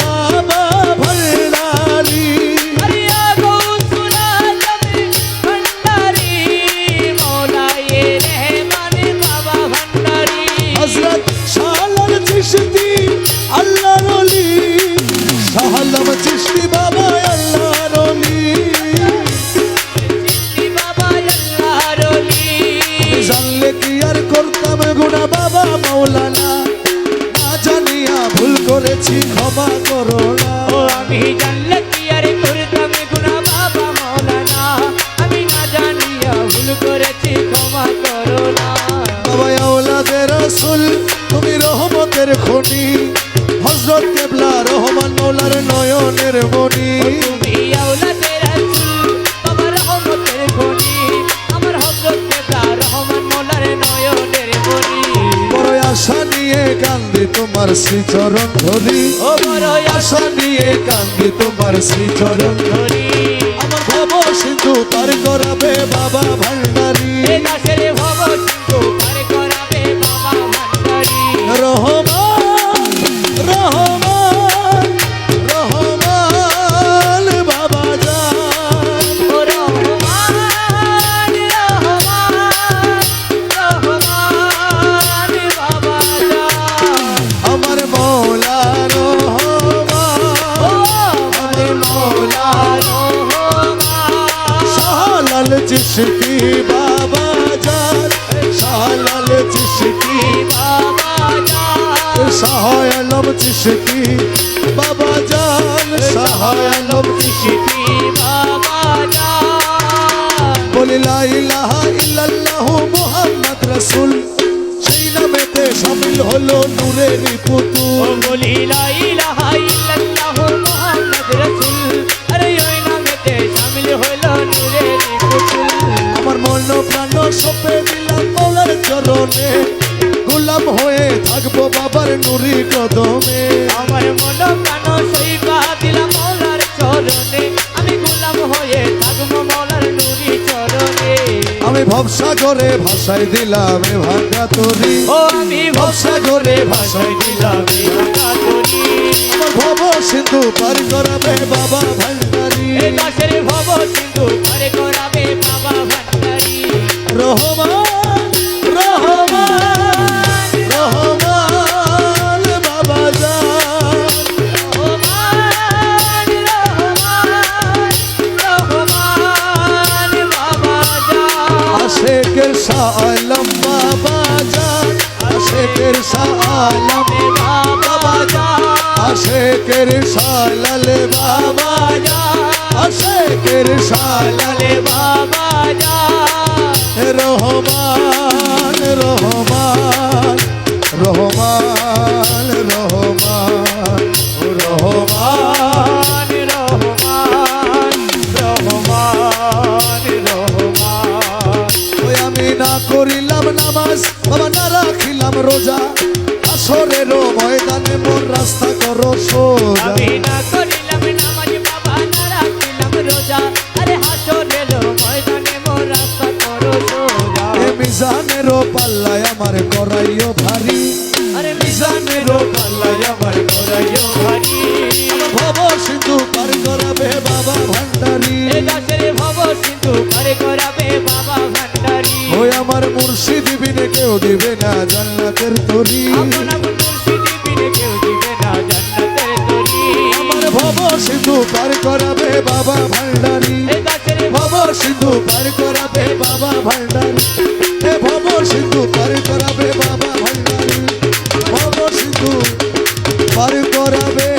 বাবা করেছি ক্ষমা করো না। ও আমি জানলে কি আর করতাম গুণা বাবা মৌলানা আমি না জানিয়া ভুল করেছি ক্ষমা করো না। বাবা আওলাদের রসুল তুমি রহমতের খনি। হজরত কেবলা রহমান মৌলার নয়নের মনি তুমি আওলাদের নিয়ে কান্দি তোমার শ্রীচরণ ধরি। ও বড় আশা নিয়ে কান্দি তোমার শ্রীচরণ ধরি। আমার ভব সিন্ধু পার করাবে চিশতি বাবা জান শাহলাল চিশতি বাবা জান শাহ আলম বাবা জান শাহ আলম চিশতি বাবা জান বলি লা ইলাহা ইল্লাল্লাহু মুহাম্মদ রাসূল। সেই নামেতে শামিল হলো নূরের পুতুল। বলি লা ইলাহা ইল্লাল্লাহ মুহাম্মদ রাসূল। থাকব বাবার নুরি কদমে। আমার মন প্রাণ সইবা দিলাম মৌলার চরণে। আমি গোলাম হয়ে থাকব মৌলার নুরি চরণে। আমি ভবসাগরে ভাষায় দিলাম এ ভাঙ্গা তরি। ও আমি ভবসাগরে ভাষায় দিলাম ভাঙা তরি। আমার ভব সিন্ধু পার করাবে বাবা ভান্ডারি এ দাসের ভব আলম বাবা জান আশেকের এ বাবা জান আশেকের শালাল বাবা জান। রহমান রহমান। রোজা আসরের ময়দানে মোর রাস্তা করো সোজা। না করিলাম নামাজ বাবা না রাখিলাম রোজা। আরে হাসরের ময়দানে মোর রাস্তা করো সোজা। এ মিজানেরও পাল্লায় আমার করাইও ভারী। আরে মিজানের পাল্লায় আমার করাইও ভারী। দিবে না জান্নাতের তরি। আমার ভব সিন্ধু পার করাবে বাবা ভান্ডারি। ভব সিন্ধু পার করাবে বাবা ভান্ডারি। এ ভব সিন্ধু পার করাবে বাবা ভান্ডারি। ভব সিন্ধু পার করাবে